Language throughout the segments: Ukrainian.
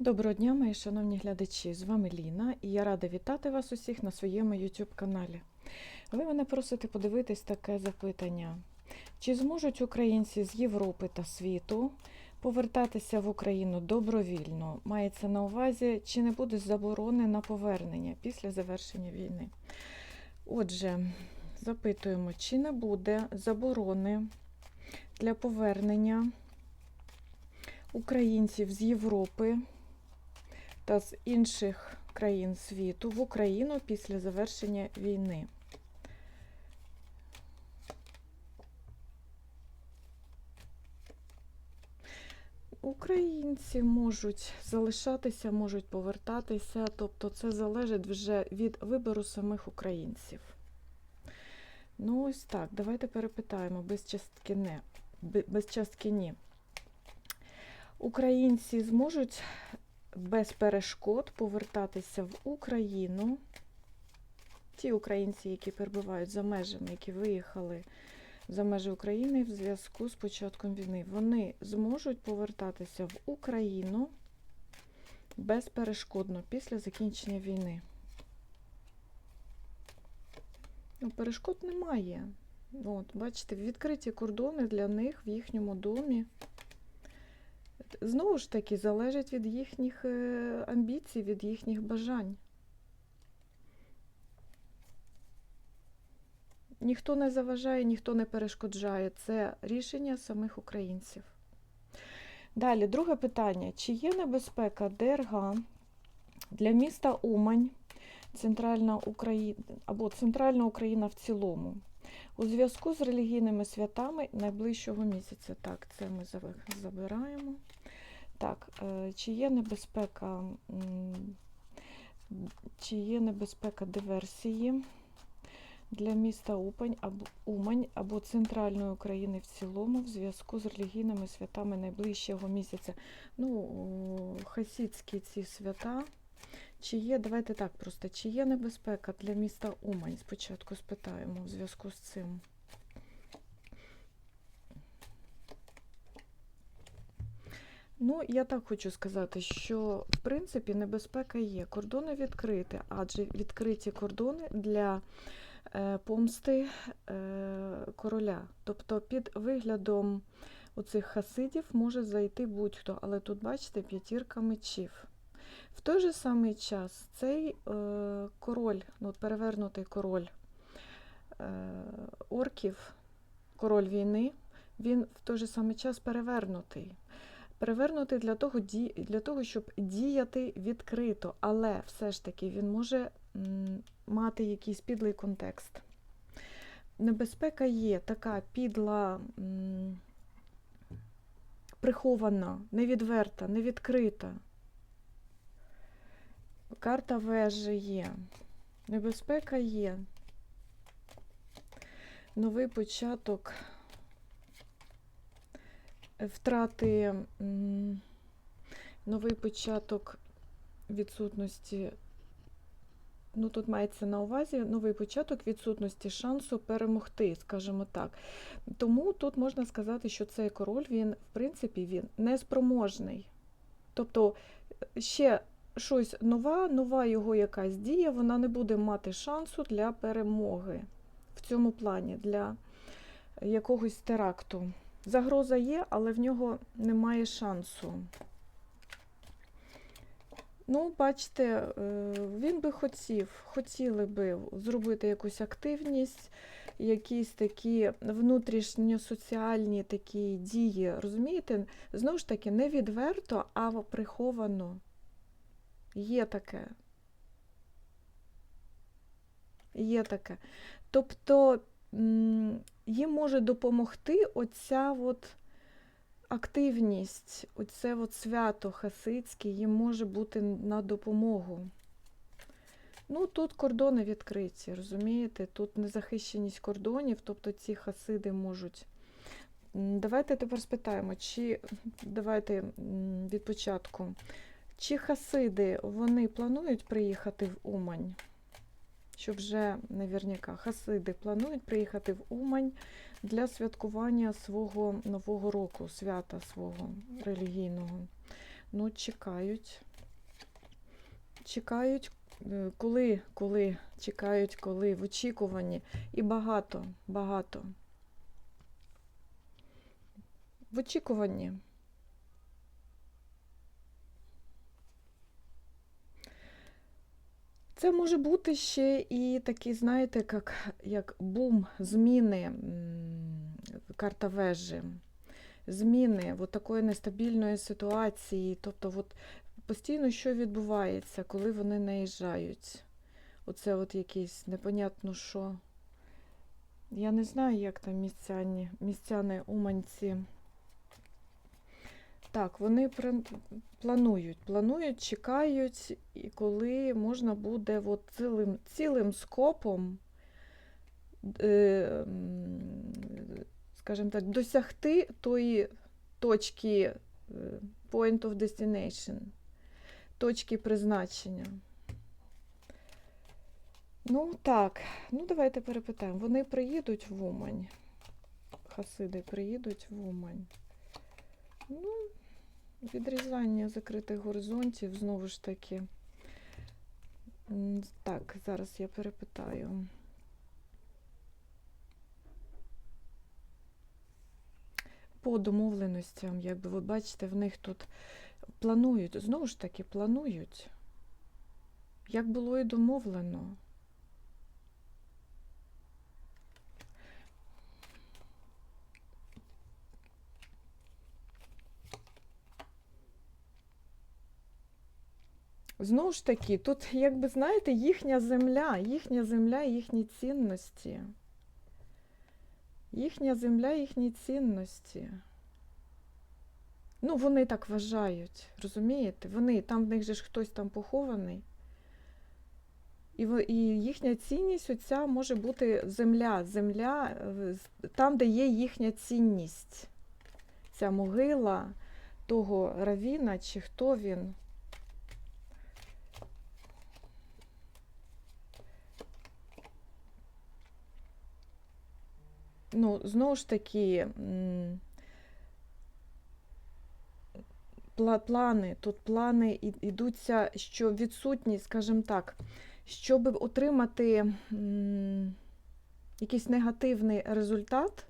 Доброго дня, мої шановні глядачі! З вами Ліна, і я рада вітати вас усіх на своєму YouTube каналі. Ви мене просите подивитись таке запитання: чи зможуть українці з Європи та світу повертатися в Україну добровільно? Мається на увазі, чи не буде заборони на повернення після завершення війни? Отже, запитуємо, чи не буде заборони для повернення українців з Європи та з інших країн світу в Україну після завершення війни. Українці можуть залишатися, можуть повертатися, тобто це залежить вже від вибору самих українців. Ну, ось так, давайте перепитаємо без частки не, без частки ні. Українці зможуть без перешкод повертатися в Україну. Ті українці, які перебувають за межами, які виїхали за межі України в зв'язку з початком війни, вони зможуть повертатися в Україну безперешкодно після закінчення війни. Ну, перешкод немає. От, бачите, відкриті кордони для них в їхньому домі. Знову ж таки, залежить від їхніх е, амбіцій, від їхніх бажань. Ніхто не заважає, ніхто не перешкоджає. Це рішення самих українців. Далі, друге питання. Чи є небезпека ДРГ для міста Умань, Центральна Україна або Центральна Україна в цілому? У зв'язку з релігійними святами найближчого місяця. Так, це ми забираємо. Так, е, чи є небезпека, чи є небезпека диверсії для міста Упань або Умань або Центральної України в цілому в зв'язку з релігійними святами найближчого місяця? Ну, хасідські ці свята. Чи є, давайте так просто, чи є небезпека для міста Умань? Спочатку спитаємо в зв'язку з цим. Ну, я так хочу сказати, що в принципі небезпека є. Кордони відкриті, адже відкриті кордони для е, помсти е, короля. Тобто під виглядом оцих хасидів може зайти будь-хто, але тут, бачите, п'ятірка мечів. В той же самий час цей е, король, ну, перевернутий король е, орків, король війни, він в той же самий час перевернутий. Перевернутий для того, для того, щоб діяти відкрито, але все ж таки він може мати якийсь підлий контекст. Небезпека є така підла, прихована, невідверта, невідкрита. Карта вежі є. Небезпека є. Новий початок втрати, новий початок відсутності. Ну, тут мається на увазі новий початок відсутності шансу перемогти, скажімо так. Тому тут можна сказати, що цей король, він, в принципі, він неспроможний. Тобто, ще щось нова, нова його якась дія, вона не буде мати шансу для перемоги в цьому плані, для якогось теракту. Загроза є, але в нього немає шансу. Ну, бачите, е, він би хотів, хотіли би зробити якусь активність, якісь такі внутрішньосоціальні такі дії, розумієте? Знову ж таки, не відверто, а приховано. Є таке. Є таке. Тобто їм може допомогти оця от активність, оце от свято хасидське, їм може бути на допомогу. Ну, тут кордони відкриті, розумієте? Тут незахищеність кордонів, тобто ці хасиди можуть. Давайте тепер спитаємо, чи давайте від початку. Чи хасиди вони планують приїхати в Умань? Що вже наверняка хасиди планують приїхати в Умань для святкування свого нового року, свята свого релігійного. Ну, чекають. чекають, е, коли, коли чекають, коли в очікуванні. І багато, багато. В очікуванні. Це може бути ще і такий, знаєте, як, як бум, зміни, карта вежі, зміни от такої нестабільної ситуації. Тобто, от постійно що відбувається, коли вони наїжджають. Оце от якийсь непонятно що. Я не знаю, як там містяні, містяни уманці. Так, вони планують, планують, чекають, і коли можна буде от цілим, цілим скопом, е, скажімо так, досягти тої точки е, point of destination, точки призначення. Ну так, ну давайте перепитаємо. Вони приїдуть в Умань. Хасиди приїдуть в Умань. Ну, відрізання закритих горизонтів, знову ж таки. Так, зараз я перепитаю. По домовленостям, якби ви бачите, в них тут планують, знову ж таки, планують. Як було і домовлено. Знову ж таки, тут, якби знаєте, їхня земля, їхня земля, їхні цінності. Їхня земля, їхні цінності. Ну, вони так вважають, розумієте? Вони, там в них же ж хтось там похований. І, і їхня цінність оця може бути земля, земля там, де є їхня цінність. Ця могила того равіна, чи хто він. Ну, знову ж таки, плани, тут плани ідуться, що відсутність, скажімо так, щоб отримати якийсь негативний результат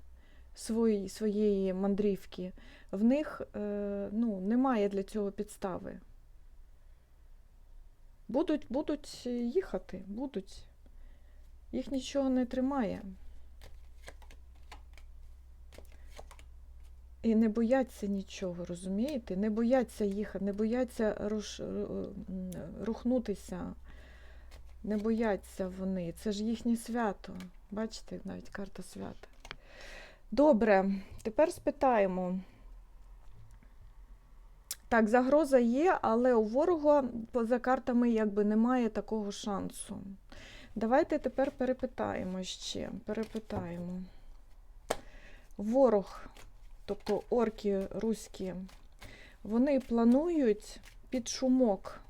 своєї, своєї мандрівки, в них е, ну, немає для цього підстави. Будуть, будуть їхати, будуть. Їх нічого не тримає. І не бояться нічого, розумієте? Не бояться їхати, не бояться руш... рухнутися, не бояться вони. Це ж їхнє свято. Бачите, навіть карта свята. Добре, тепер спитаємо. Так, загроза є, але у ворога поза картами якби немає такого шансу. Давайте тепер перепитаємо ще. Перепитаємо. Ворог тобто орки руські, вони планують під шумок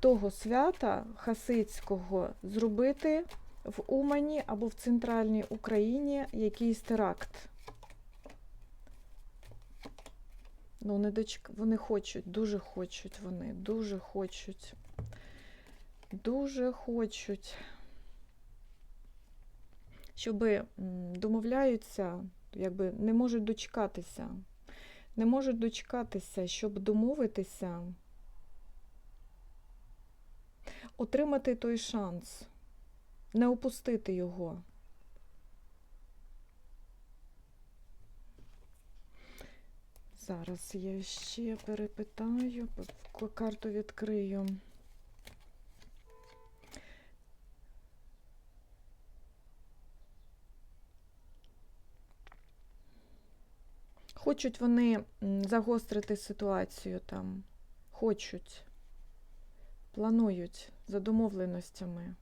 того свята хасидського зробити в Умані або в центральній Україні якийсь теракт. Ну, не дочек... Вони хочуть, дуже хочуть вони, дуже хочуть. Дуже хочуть, щоб домовляються якби не можуть дочекатися. Не можуть дочекатися, щоб домовитися, отримати той шанс, не опустити його. Зараз я ще перепитаю, карту відкрию. Хочуть вони загострити ситуацію там, хочуть, планують за домовленостями.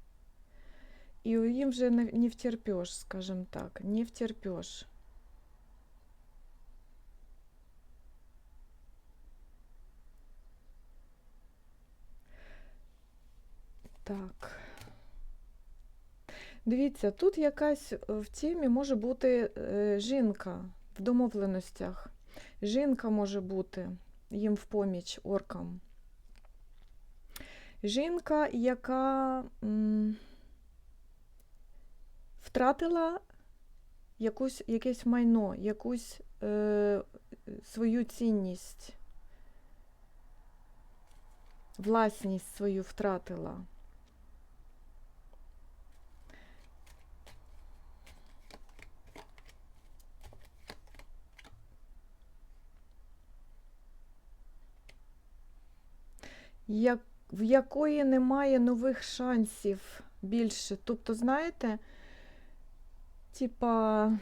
І їм вже не, втерпеш, скажімо так, не втерпеш. Так. Дивіться, тут якась е, в темі може бути е, жінка в домовленостях. Жінка може бути їм в поміч оркам. Жінка, яка м, втратила якусь, якесь майно, якусь е, свою цінність, власність свою втратила. Як, в якої немає нових шансів більше. Тобто, знаєте, типа,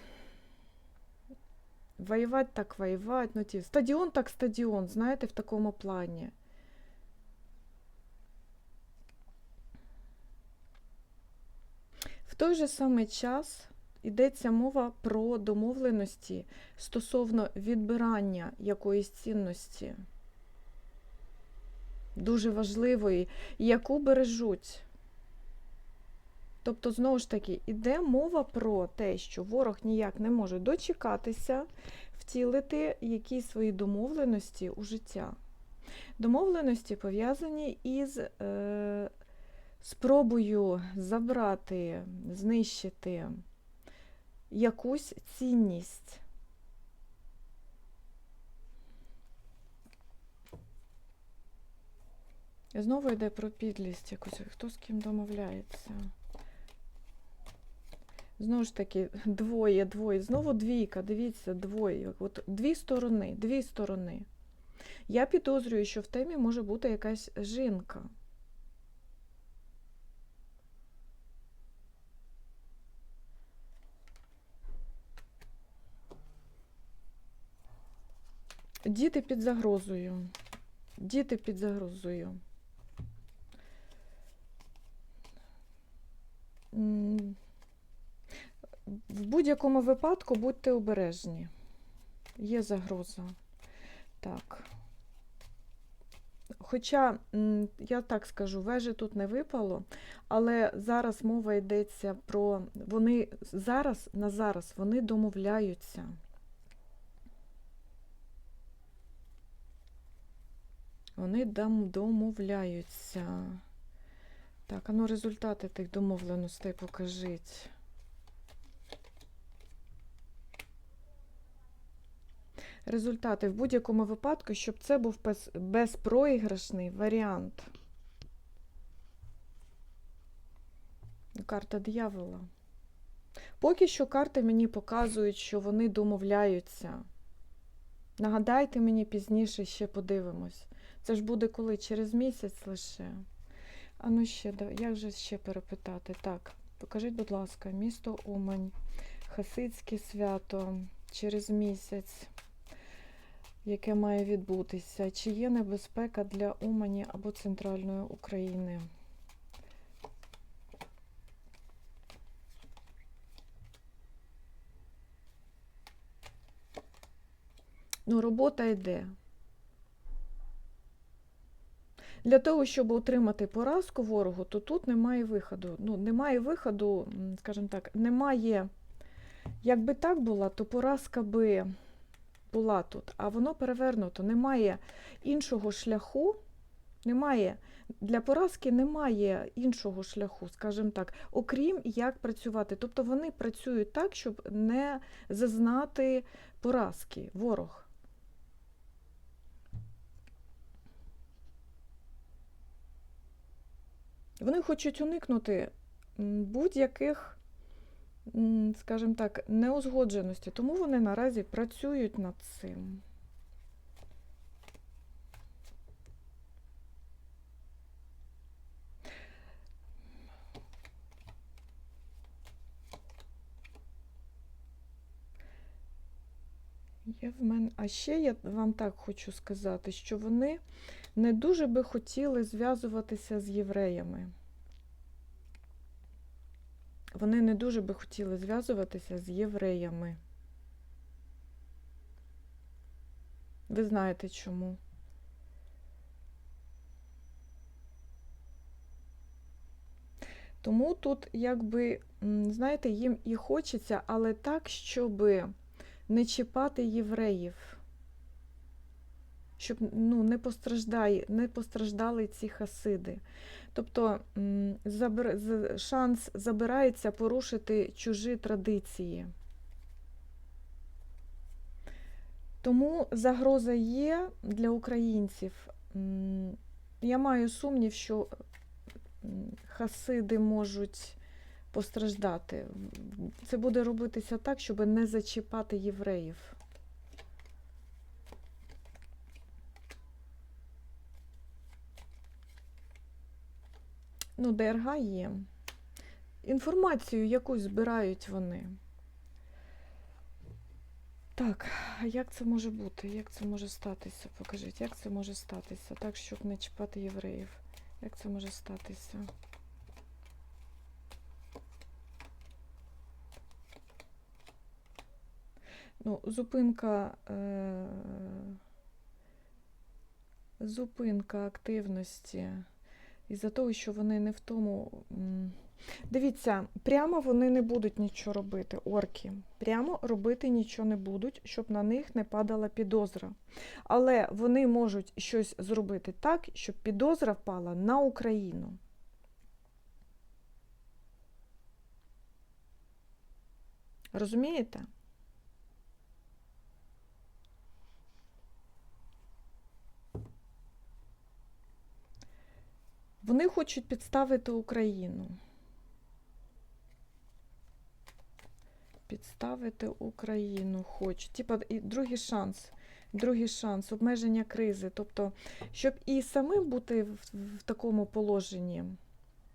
воювати так воювати, ну, ті, стадіон так стадіон, знаєте, в такому плані. В той же самий час йдеться мова про домовленості стосовно відбирання якоїсь цінності дуже важливої, яку бережуть. Тобто, знову ж таки, іде мова про те, що ворог ніяк не може дочекатися, втілити якісь свої домовленості у життя. Домовленості пов'язані із е, спробою забрати, знищити якусь цінність. І Знову йде про підлість якусь, хто з ким домовляється. Знову ж таки, двоє, двоє. Знову двійка, дивіться, двоє. От дві сторони, дві сторони. Я підозрюю, що в темі може бути якась жінка. Діти під загрозою. Діти під загрозою. М, В будь-якому випадку будьте обережні. Є загроза. Так. Хоча, я так скажу, вежі тут не випало, але зараз мова йдеться про. Вони зараз, на зараз, вони домовляються. Вони домовляються. Так, а ну результати тих домовленостей покажіть. Результати в будь-якому випадку, щоб це був безпроіграшний варіант. Карта диявола. Поки що карти мені показують, що вони домовляються. Нагадайте мені пізніше ще подивимось. Це ж буде коли? Через місяць лише. А ну ще, як же ще перепитати? Так, покажіть, будь ласка, місто Умань, Хасидське свято через місяць, яке має відбутися. Чи є небезпека для Умані або Центральної України? Ну, робота йде. Для того, щоб отримати поразку ворогу, то тут немає виходу. Ну, немає виходу, скажімо так, немає. Якби так була, то поразка би була тут, а воно перевернуто. Немає іншого шляху, немає. Для поразки немає іншого шляху, скажімо так, окрім як працювати. Тобто вони працюють так, щоб не зазнати поразки, ворог. Вони хочуть уникнути будь-яких, скажімо так, неузгодженостей, тому вони наразі працюють над цим. Є в мене... А ще я вам так хочу сказати, що вони не дуже би хотіли зв'язуватися з євреями. Вони не дуже би хотіли зв'язуватися з євреями. Ви знаєте чому? Тому тут, якби, знаєте, їм і хочеться, але так, щоб не чіпати євреїв. щоб ну, не, постраждай, не постраждали ці хасиди. Тобто шанс забирається порушити чужі традиції. Тому загроза є для українців. Я маю сумнів, що хасиди можуть постраждати. Це буде робитися так, щоб не зачіпати євреїв. Ну, ДРГ є. Інформацію якусь збирають вони. Так, а як це може бути? Як це може статися? Покажіть, як це може статися? Так, щоб не чіпати євреїв. Як це може статися? Ну, зупинка, е... зупинка активності із-за того, що вони не в тому. Дивіться, прямо вони не будуть нічого робити, орки. Прямо робити нічого не будуть, щоб на них не падала підозра. Але вони можуть щось зробити так, щоб підозра впала на Україну. Розумієте? Вони хочуть підставити Україну. Підставити Україну хочуть. Типа і другий шанс. Другий шанс, обмеження кризи. Тобто, щоб і самим бути в, в такому положенні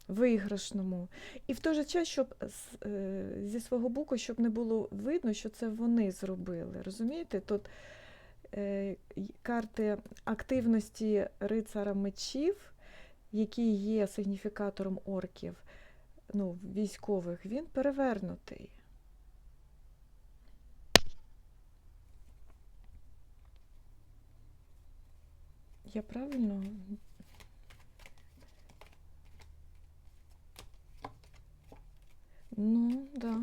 виграшному, і в той же час, щоб е, зі свого боку, щоб не було видно, що це вони зробили. Розумієте? Тут е, карти активності рицара мечів, який є сигніфікатором орків, ну, військових, він перевернутий. Я правильно? Ну, да.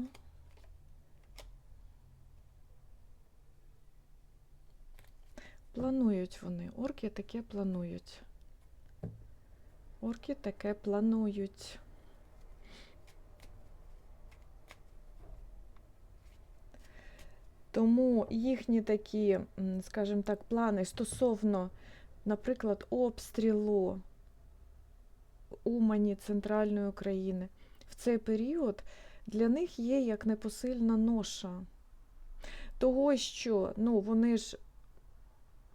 Планують вони. Орки таке планують. Орки таке планують. Тому їхні такі, скажімо так, плани стосовно, наприклад, обстрілу Умані Центральної України в цей період для них є як непосильна ноша. Того, що ну, вони ж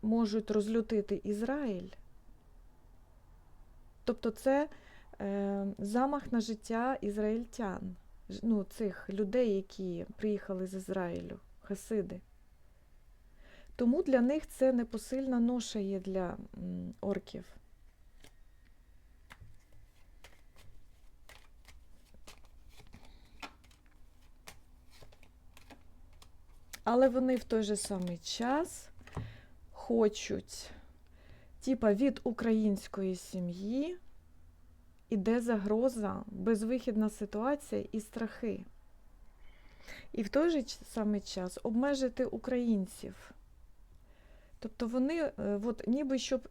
можуть розлютити Ізраїль. Тобто це е, замах на життя ізраїльтян, ну, цих людей, які приїхали з Ізраїлю, хасиди. Тому для них це непосильна ноша є для орків. Але вони в той же самий час хочуть, типа від української сім'ї іде загроза, безвихідна ситуація і страхи. І в той же самий час обмежити українців. Тобто вони, е, от, ніби щоб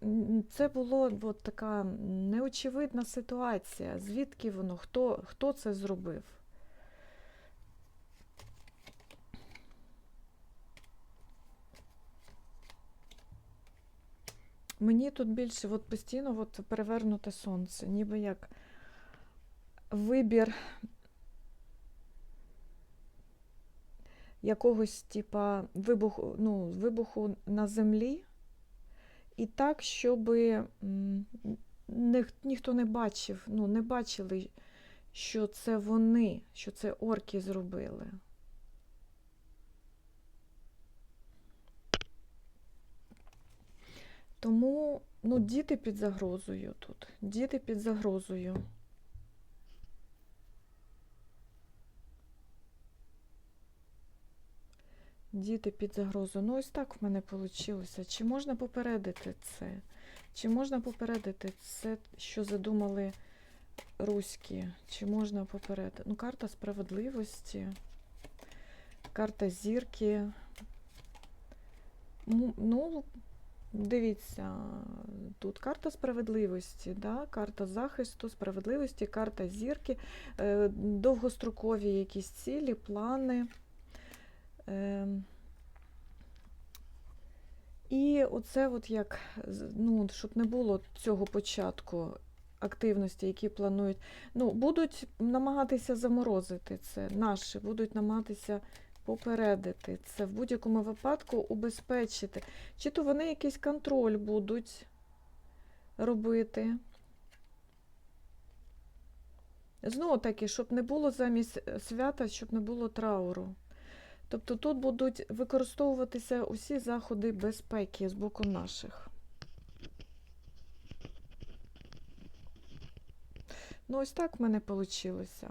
це було от така неочевидна ситуація, звідки воно, хто, хто це зробив. Мені тут більше от постійно от перевернуте сонце, ніби як вибір якогось типа вибуху, ну, вибуху на землі, і так, щоб ніхто не бачив, ну, не бачили, що це вони, що це орки зробили. Тому ну, діти під загрозою тут. Діти під загрозою. Діти під загрозою. Ну, ось так в мене вийшло. Чи можна попередити це? Чи можна попередити це, що задумали руські? Чи можна попередити? Ну, карта справедливості, карта зірки. Ну, Дивіться, тут карта справедливості, да? карта захисту, справедливості, карта зірки, е, довгострокові якісь цілі, плани. Ем, І оце, от як, ну, щоб не було цього початку активності, які планують, ну, будуть намагатися заморозити це, наші будуть намагатися попередити це, в будь-якому випадку убезпечити. Чи то вони якийсь контроль будуть робити. Знову таки, щоб не було замість е, свята, щоб не було трауру. Тобто тут будуть використовуватися усі заходи безпеки з боку наших. Ну, ось так в мене вийшло.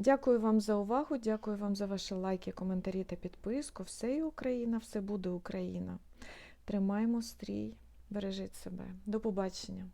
Дякую вам за увагу, дякую вам за ваші лайки, коментарі та підписку. Все є Україна, все буде Україна. Тримаємо стрій, бережіть себе. До побачення.